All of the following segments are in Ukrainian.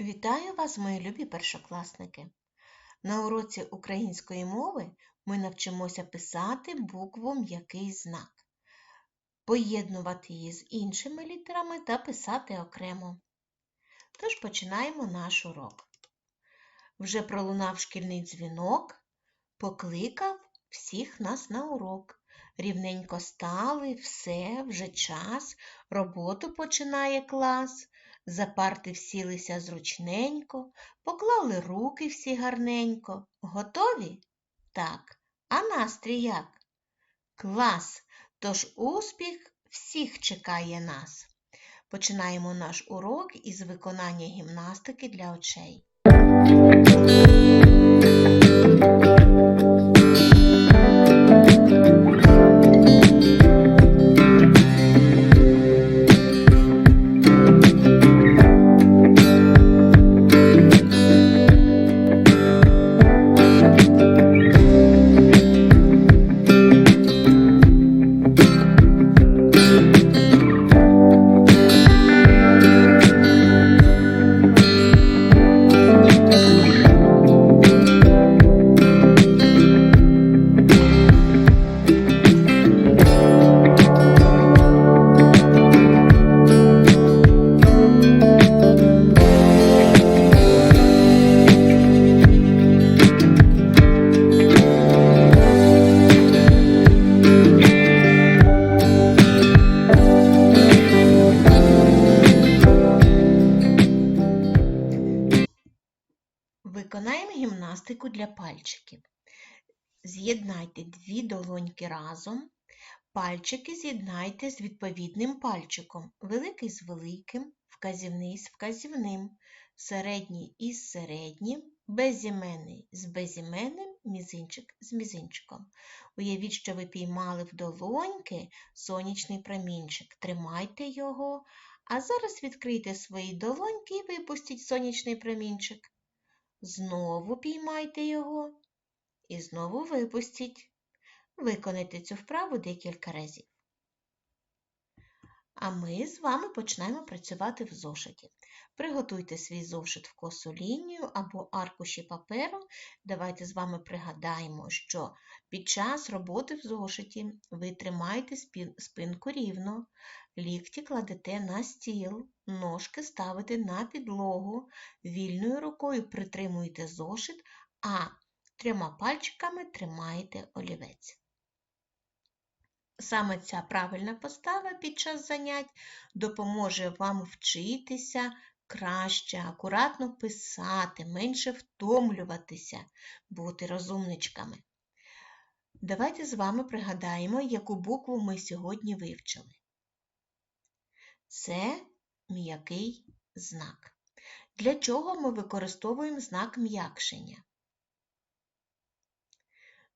Вітаю вас, мої любі першокласники! На уроці української мови ми навчимося писати букву м'який знак, поєднувати її з іншими літерами та писати окремо. Тож починаємо наш урок. Вже пролунав шкільний дзвінок, покликав всіх нас на урок. Рівненько стали, все, вже час, роботу починає клас. За парти всілися зручненько, поклали руки всі гарненько. Готові? Так. А настрій як? Клас! Тож успіх всіх чекає нас. Починаємо наш урок із виконання гімнастики для очей. Разом. Пальчики з'єднайте з відповідним пальчиком. Великий з великим, вказівний з вказівним, середній із середнім, безіменний з безіменним, мізинчик з мізинчиком. Уявіть, що ви піймали в долоньки сонячний промінчик. Тримайте його, а зараз відкрийте свої долоньки і випустіть сонячний промінчик. Знову піймайте його і знову випустіть. Виконайте цю вправу декілька разів. А ми з вами починаємо працювати в зошиті. Приготуйте свій зошит в косу лінію або аркуші паперу. Давайте з вами пригадаємо, що під час роботи в зошиті ви тримаєте спинку рівно, лікті кладете на стіл, ножки ставите на підлогу, вільною рукою притримуєте зошит, а трьома пальчиками тримаєте олівець. Саме ця правильна постава під час занять допоможе вам вчитися краще, акуратно писати, менше втомлюватися, бути розумничками. Давайте з вами пригадаємо, яку букву ми сьогодні вивчили. Це м'який знак. Для чого ми використовуємо знак м'якшення?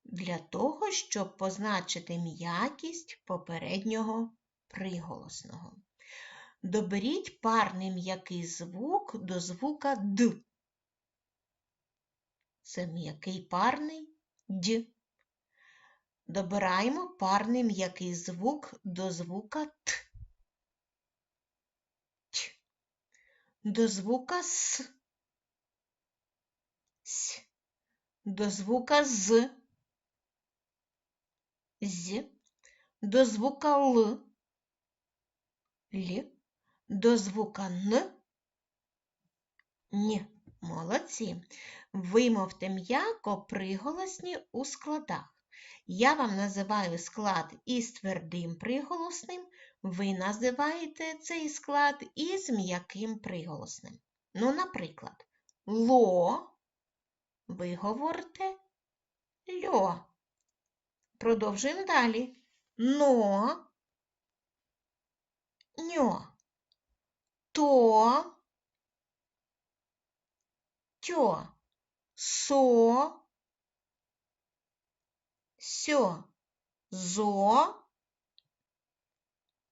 Для того, щоб позначити м'якість попереднього приголосного. Доберіть парний м'який звук до звука Д. Це м'який парний Д. Добираємо парний м'який звук до звука Т. Т. До звука С. С. До звука З. З. До звука Л. Л. До звука Н. Н. Молодці. Вимовте м'яко приголосні у складах. Я вам називаю склад із твердим приголосним, ви називаєте цей склад із м'яким приголосним. Ну, наприклад, ло, ви говорите льо. Продовжуємо далі. Но, ньо, то, тьо, со, сьо, зо,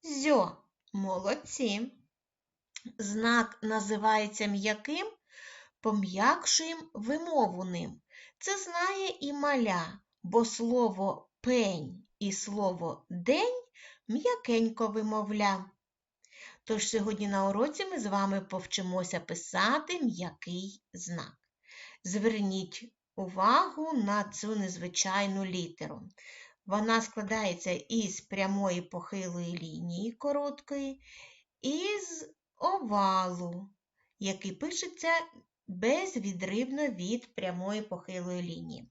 зьо. Молодці. Знак називається м'яким, пом'якшуємо вимову ним. Це знає і маля, бо слово пень і слово день м'якенько вимовля. Тож сьогодні на уроці ми з вами повчимося писати м'який знак. Зверніть увагу на цю незвичайну літеру. Вона складається із прямої похилої лінії короткої і з овалу, який пишеться безвідривно від прямої похилої лінії.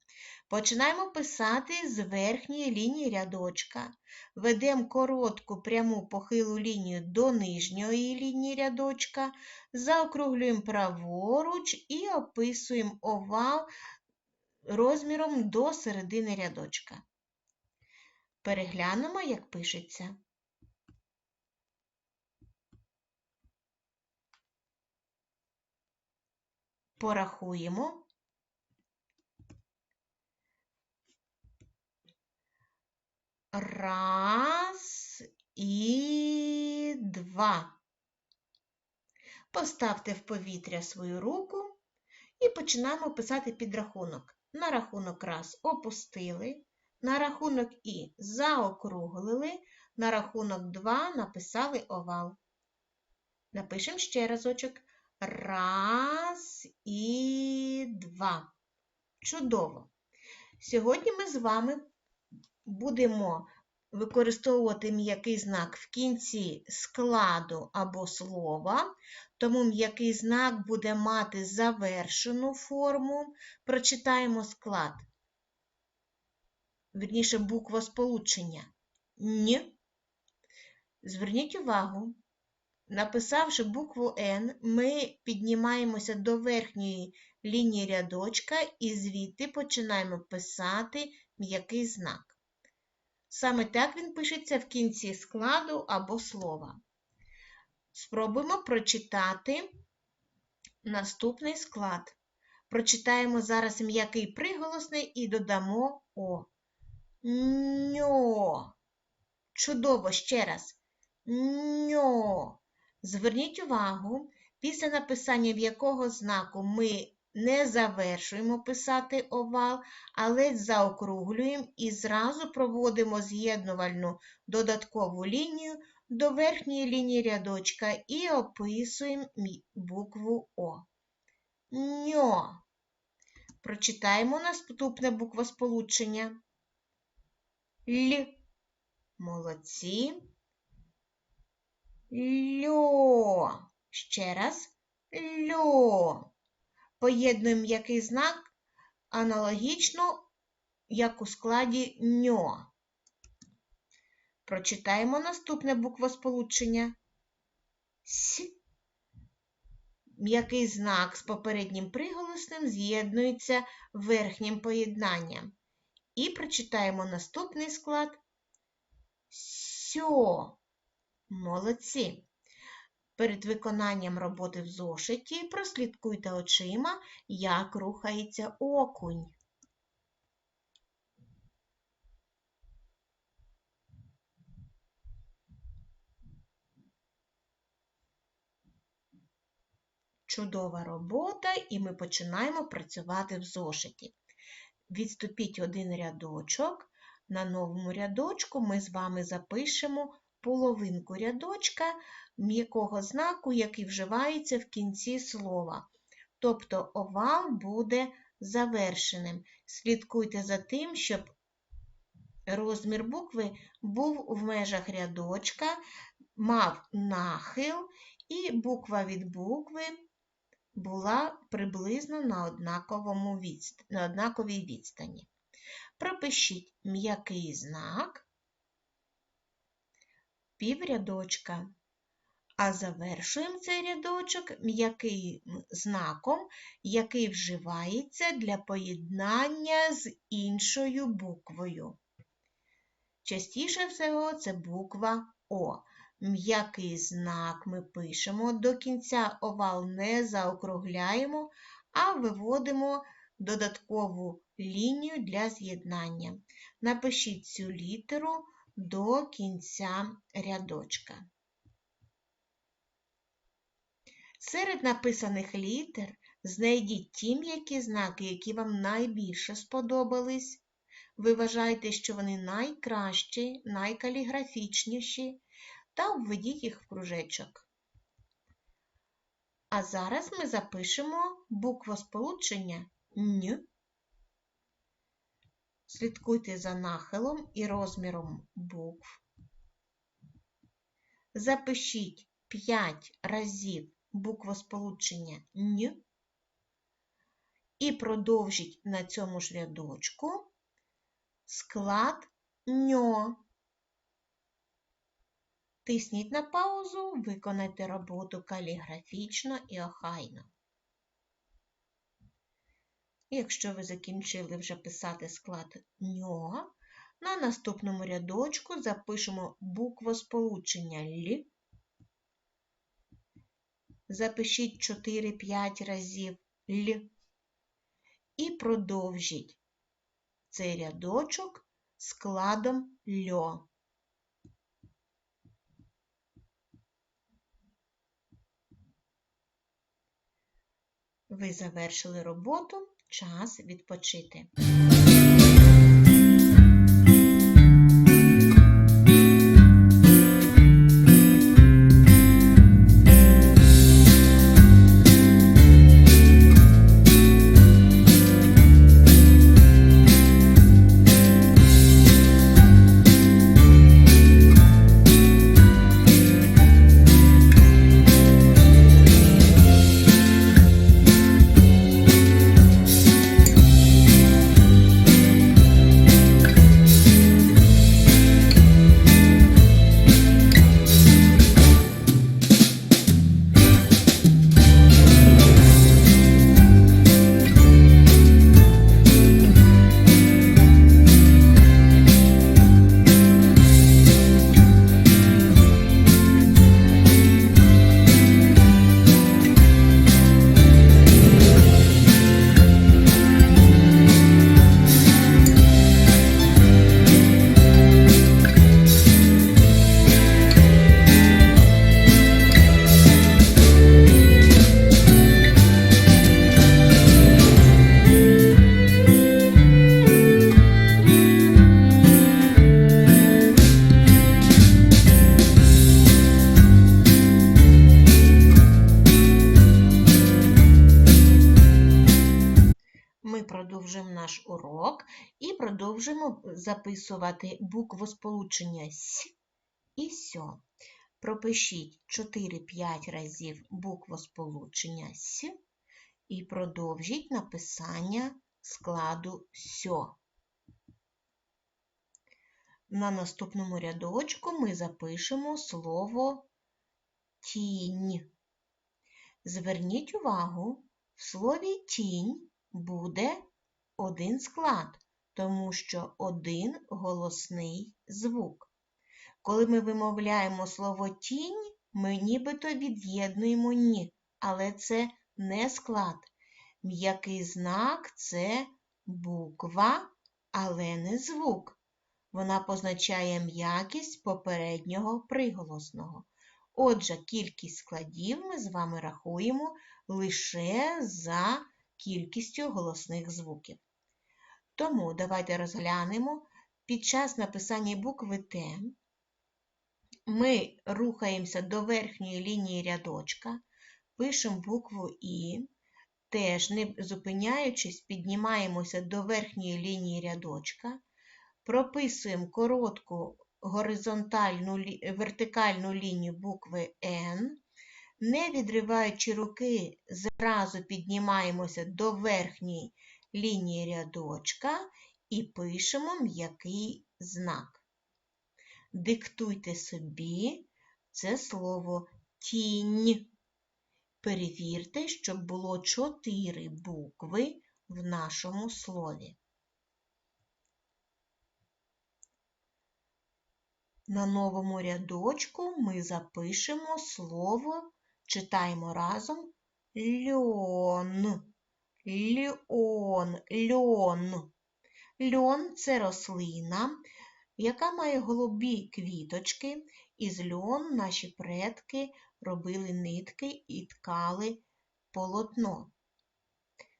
Починаємо писати з верхньої лінії рядочка, ведемо коротку пряму похилу лінію до нижньої лінії рядочка, заокруглюємо праворуч і описуємо овал розміром до середини рядочка. Переглянемо, як пишеться. Порахуємо. Раз і два. Поставте в повітря свою руку і починаємо писати підрахунок. На рахунок раз опустили, на рахунок і заокруглили, на рахунок два написали овал. Напишемо ще разочок. Раз і два. Чудово! Сьогодні ми з вами будемо використовувати м'який знак в кінці складу або слова, тому м'який знак буде мати завершену форму. Прочитаємо склад. Вірніше, буква сполучення. Н. Зверніть увагу, написавши букву Н, ми піднімаємося до верхньої лінії рядочка і звідти починаємо писати м'який знак. Саме так він пишеться в кінці складу або слова. Спробуємо прочитати наступний склад. Прочитаємо зараз м'який приголосний і додамо О. Ньо. Чудово ще раз. Ньо. Зверніть увагу, після написання м'якого знаку ми не завершуємо писати овал, але заокруглюємо і зразу проводимо з'єднувальну додаткову лінію до верхньої лінії рядочка і описуємо букву О. Ньо. Прочитаємо наступне буквосполучення. Л. Молодці. Льо. Ще раз. Льо. Поєднуємо м'який знак аналогічно, як у складі ньо. Прочитаємо наступне буквосполучення. С. М'який знак з попереднім приголосним з'єднується верхнім поєднанням. І прочитаємо наступний склад сьо. Молодці. Перед виконанням роботи в зошиті прослідкуйте очима, як рухається окунь. Чудова робота, і ми починаємо працювати в зошиті. Відступіть один рядочок. На новому рядочку ми з вами запишемо половинку рядочка м'якого знаку, який вживається в кінці слова. Тобто овал буде завершеним. Слідкуйте за тим, щоб розмір букви був в межах рядочка, мав нахил, і буква від букви була приблизно на, однаковому відст... на однаковій відстані. Пропишіть м'який знак піврядочка. А завершуємо цей рядочок м'яким знаком, який вживається для поєднання з іншою буквою. Частіше всього це буква О. М'який знак ми пишемо, до кінця овал не заокругляємо, а виводимо додаткову лінію для з'єднання. Напишіть цю літеру до кінця рядочка. Серед написаних літер знайдіть ті м'які знаки, які вам найбільше сподобались. Ви вважаєте, що вони найкращі, найкаліграфічніші. та обведіть їх в кружечок. А зараз ми запишемо буквосполучення Н. Слідкуйте за нахилом і розміром букв. Запишіть 5 разів буквосполучення Н і продовжіть на цьому ж рядочку склад ньо. Тисніть на паузу, виконайте роботу каліграфічно і охайно. Якщо ви закінчили вже писати склад ньо, на наступному рядочку запишемо буквосполучення Л. Запишіть 4-5 разів Л і продовжіть цей рядочок складом льо. Ви завершили роботу, час відпочити. Записувати буквосполучення С і Сьо. Пропишіть 4-5 разів буквосполучення С і продовжіть написання складу Сьо. На наступному рядочку ми запишемо слово тінь. Зверніть увагу, в слові тінь буде один склад, тому що один голосний звук. Коли ми вимовляємо слово тінь, ми нібито від'єднуємо ні, але це не склад. М'який знак це буква, але не звук. Вона позначає м'якість попереднього приголосного. Отже, кількість складів ми з вами рахуємо лише за кількістю голосних звуків. Тому давайте розглянемо під час написання букви Т. Ми рухаємося до верхньої лінії рядочка, пишемо букву І, теж не зупиняючись, піднімаємося до верхньої лінії рядочка, прописуємо коротку горизонтальну вертикальну лінію букви Н, не відриваючи руки, зразу піднімаємося до верхньої лінії рядочка і пишемо м'який знак. Диктуйте собі це слово тінь. Перевірте, щоб було чотири букви в нашому слові. На новому рядочку ми запишемо слово, читаємо разом льон. Льон, льон. Льон це рослина, яка має голубі квіточки. Із льон наші предки робили нитки і ткали полотно.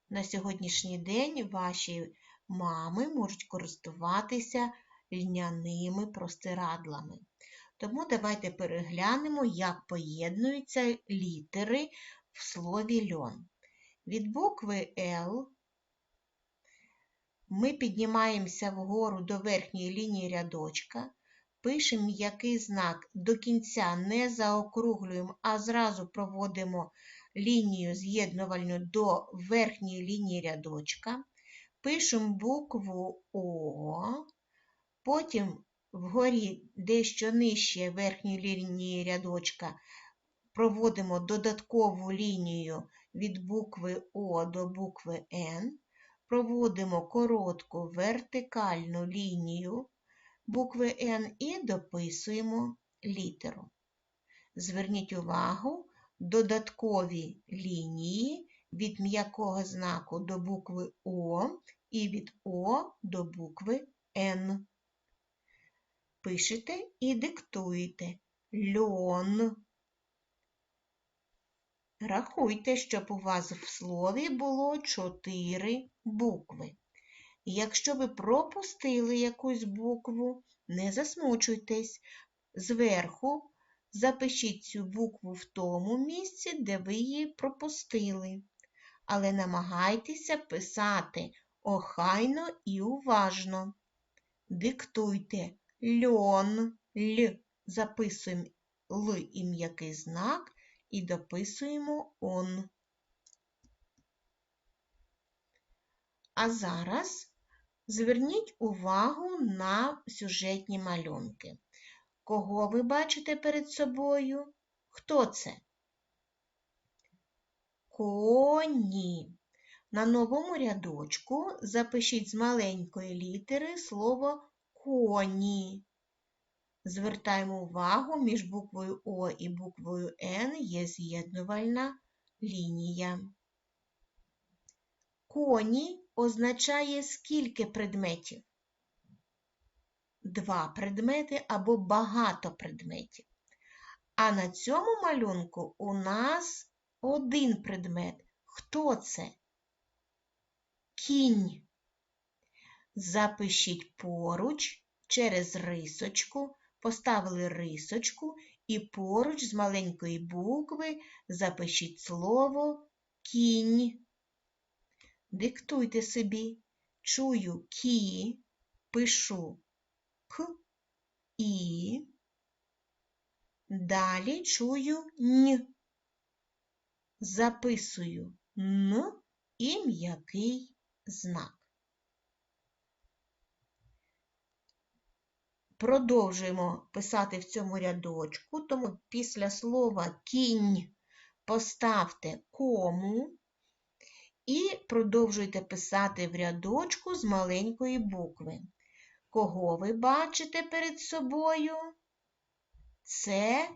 На сьогоднішній день ваші мами можуть користуватися льняними простирадлами. Тому давайте переглянемо, як поєднуються літери в слові льон. Від букви Л ми піднімаємося вгору до верхньої лінії рядочка, пишемо м'який знак до кінця не заокруглюємо, а зразу проводимо лінію з'єднувальну до верхньої лінії рядочка, пишемо букву О, потім вгорі дещо нижче верхньої лінії рядочка проводимо додаткову лінію від букви О до букви Н, проводимо коротку вертикальну лінію букви Н і дописуємо літеру. Зверніть увагу, додаткові лінії від м'якого знаку до букви О і від О до букви Н. Пишете і диктуєте льон. Рахуйте, щоб у вас в слові було чотири букви. Якщо ви пропустили якусь букву, не засмучуйтесь. Зверху запишіть цю букву в тому місці, де ви її пропустили. Але намагайтеся писати охайно і уважно. Диктуйте льон, л, записуємо л і м'який знак і дописуємо он. А зараз зверніть увагу на сюжетні малюнки. Кого ви бачите перед собою? Хто це? Коні. На новому рядочку запишіть з маленької літери слово коні. Звертаємо увагу, між буквою О і буквою Н є з'єднувальна лінія. Коні означає скільки предметів? Два предмети або багато предметів. А на цьому малюнку у нас один предмет. Хто це? Кінь. Запишіть поруч через рисочку, поставили рисочку і поруч з маленької букви запишіть слово кінь. Диктуйте собі. Чую кі, пишу к і. Далі чую н. Записую н і м'який знак. Продовжуємо писати в цьому рядочку, тому після слова кінь поставте кому і продовжуйте писати в рядочку з маленької букви. Кого ви бачите перед собою? Це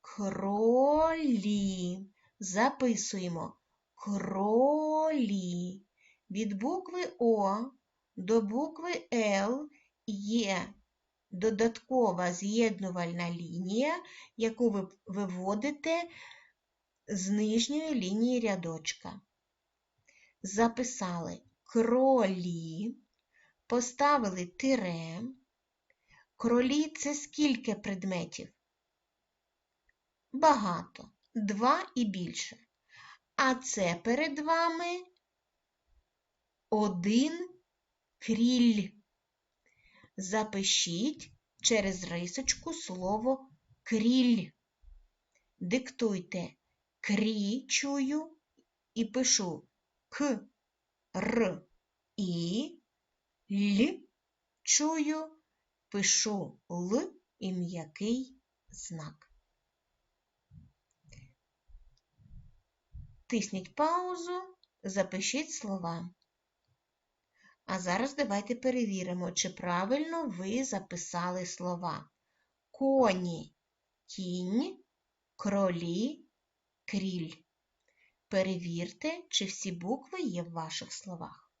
кролі. Записуємо кролі. Від букви О до букви Л є додаткова з'єднувальна лінія, яку ви виводите з нижньої лінії рядочка. Записали кролі, поставили тире. Кролі це скільки предметів? Багато. Два і більше. А це перед вами один кріль. Запишіть через рисочку слово кріль. Диктуйте крі чую і пишу к, р і л чую, пишу л і м'який знак. Тисніть паузу, запишіть слова. А зараз давайте перевіримо, чи правильно ви записали слова. Коні, кінь, кролі, кріль. Перевірте, чи всі букви є в ваших словах.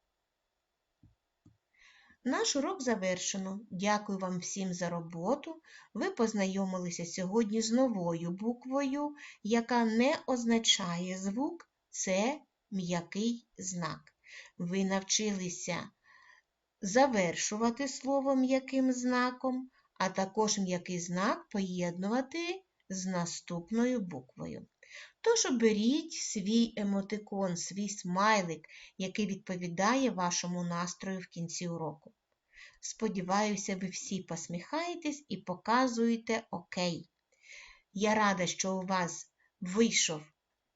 Наш урок завершено. Дякую вам всім за роботу. Ви познайомилися сьогодні з новою буквою, яка не означає звук, це м'який знак. Ви навчилися завершувати слово м'яким знаком, а також м'який знак поєднувати з наступною буквою. Тож оберіть свій емотикон, свій смайлик, який відповідає вашому настрою в кінці уроку. Сподіваюся, ви всі посміхаєтесь і показуєте Окей. Я рада, що у вас вийшов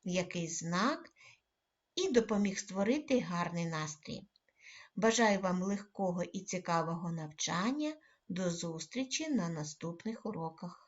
якийсь знак і допоміг створити гарний настрій. Бажаю вам легкого і цікавого навчання. До зустрічі на наступних уроках.